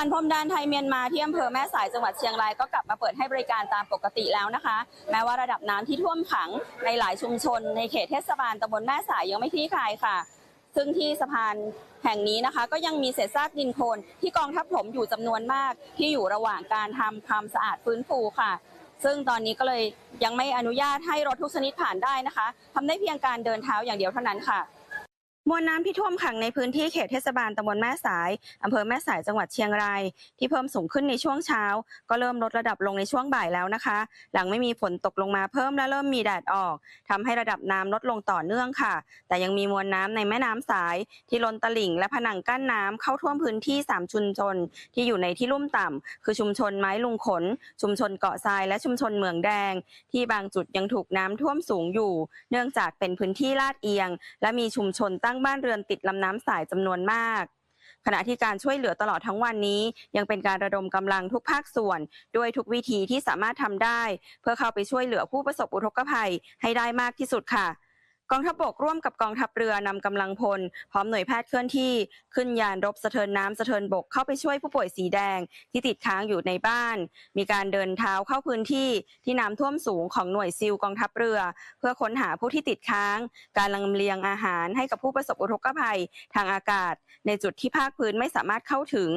านพรมแดนไทยเมียนมาที่อำเภอแม่สายจังหวัดเชียงรายก็กลับมาเปิดให้บริการตามปกติแล้วนะคะ แม้ว่าระดับน้ำที่ท่วมขังในหลายชุมชน ในเขตเทศบาลตำบลแม่สายยังไม่คลี่คลายค่ะ ซึ่งที่สะพานแห่งนี้นะคะ ก็ยังมีเศษซากดินโคลนที่กองทัพถมอยู่จำนวนมากที่อยู่ระหว่างการทำความสะอาดฟื้นฟูค่ะซึ่งตอนนี้ก็เลยยังไม่อนุญาตให้รถทุกชนิดผ่านได้นะคะทำได้เพียงการเดินเท้าอย่างเดียวเท่านั้นค่ะ มวลน้ำที่ท่วมขังในพื้นที่เขตเทศบาลตำบลแม่สาย อำเภอแม่สายจังหวัดเชียงราย ที่เพิ่มสูงขึ้นในช่วงเช้า ก็เริ่มลดระดับลงในช่วงบ่ายแล้วนะคะ หลังไม่มีฝนตกลงมาเพิ่มและเริ่มมีแดดออกทำให้ระดับน้ำลดลงต่อเนื่องค่ะ แต่ยังมีมวลน้ำในแม่น้ำสาย ที่ล้นตลิ่งและผนังกั้นน้ำเข้าท่วมพื้นที่ 3 ชุมชน ที่อยู่ในที่ลุ่มต่ำคือชุมชนไม้ลุงขน ชุมชนเกาะทรายและชุมชนเหมืองแดง ที่บางจุดยังถูกน้ำท่วมสูงอยู่ เนื่องจากเป็นพื้นที่ลาดเอียง และมีชุมชนตั้้งบ้านเรือนติดลำน้ำสายจำนวนมาก ขณะที่การช่วยเหลือตลอดทั้งวันนี้ ยังเป็นการระดมกำลังทุกภาคส่วน ด้วยทุกวิธีที่สามารถทำได้ เพื่อเข้าไปช่วยเหลือผู้ประสบอุทกภัยให้ได้มากที่สุดค่ะ กองทัพบกร่วมกับกองทัพเรือนำกำลังพล พร้อมหน่วยแพทย์เคลื่อนที่ขึ้นยานรบสะเทินน้ำสะเทินบกเข้าไปช่วยผู้ป่วยสีแดงที่ติดค้างอยู่ในบ้าน มีการเดินเท้าเข้าพื้นที่ที่น้ำท่วมสูงของหน่วยซิลกองทัพเรือ เพื่อค้นหาผู้ที่ติดค้าง การลำเลียงอาหารให้กับผู้ประสบอุทกภัยทางอากาศ ในจุดที่ภาคพื้นไม่สามารถเข้าถึง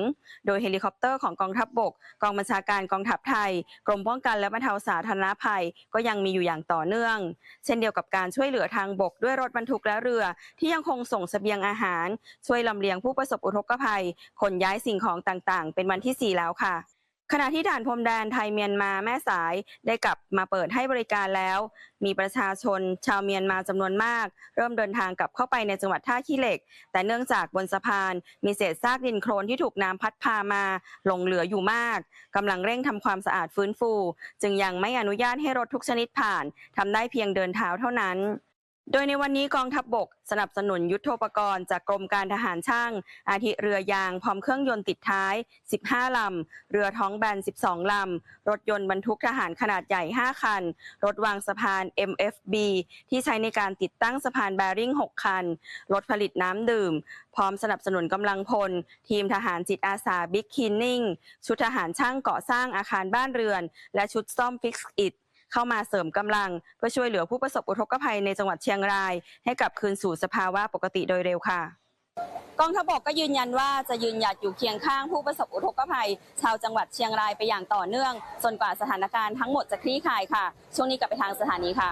โดยเฮลิคอปเตอร์ของกองทัพบกกองบัญชาการกองทัพไทย กรมป้องกันและบรรเทาสาธารณภัย ก็ยังมีอยู่อย่างต่อเนื่อง เช่นเดียวกับการช่วยเหลือทางบกด้วยรถบรรทุกและเรือ ที่ยังคงส่งเสบียงอาหาร ช่วยลำเลียงผู้ประสบอุทกภัยขนย้ายสิ่งของต่างๆ เป็นวันที่ 4 แล้วค่ะขณะที่ด่านพรมแดนไทยเมียนมาแม่สายได้กลับมาเปิดให้บริการแล้ว มีประชาชนชาวเมียนมาจำนวนมาก เริ่มเดินทางกลับเข้าไปในจังหวัดท่าขี้เหล็ก แต่เนื่องจากบนสะพาน มีเศษซากดินโคลนที่ถูกน้ำพัดพามาหลงเหลืออยู่มากกำลังเร่งทำความสะอาดฟื้นฟู จึงยังไม่อนุญาตให้รถทุกชนิดผ่านทำได้เพียงเดินเท้าเท่านั้น โดยในวันนี้กองทัพบบก สนับสนุนยุทโธปกรณ์จากกรมการทหารช่าง อาทิเรือยางพร้อมเครื่องยนต์ติดท้าย 15 ลำ เรือท้องแบน 12 ลำ รถยนต์บรรทุกทหารขนาดใหญ่ 5 คัน รถวางสะพาน MFB ที่ใช้ในการติดตั้งสะพานแบริ่ง 6 คัน รถผลิตน้ำดื่ม พร้อมสนับสนุนกำลังพล ทีมทหารจิตอาสาบิ๊กคินนิ่งชุดทหารช่างก่อสร้างอาคารบ้านเรือน และชุดซ่อมฟิกซ์อิด เข้ามาเสริมกำลัง เพื่อช่วยเหลือผู้ประสบอุทกภัยในจังหวัดเชียงราย ให้กลับคืนสู่สภาวะปกติโดยเร็วค่ะกองทัพบกก็ยืนยันว่าจะยืนหยัดอยู่เคียงข้างผู้ประสบอุทกภัย ชาวจังหวัดเชียงรายไปอย่างต่อเนื่อง จนกว่าสถานการณ์ทั้งหมดจะคลี่คลายค่ะ ช่วงนี้กลับไปทางสถานีค่ะ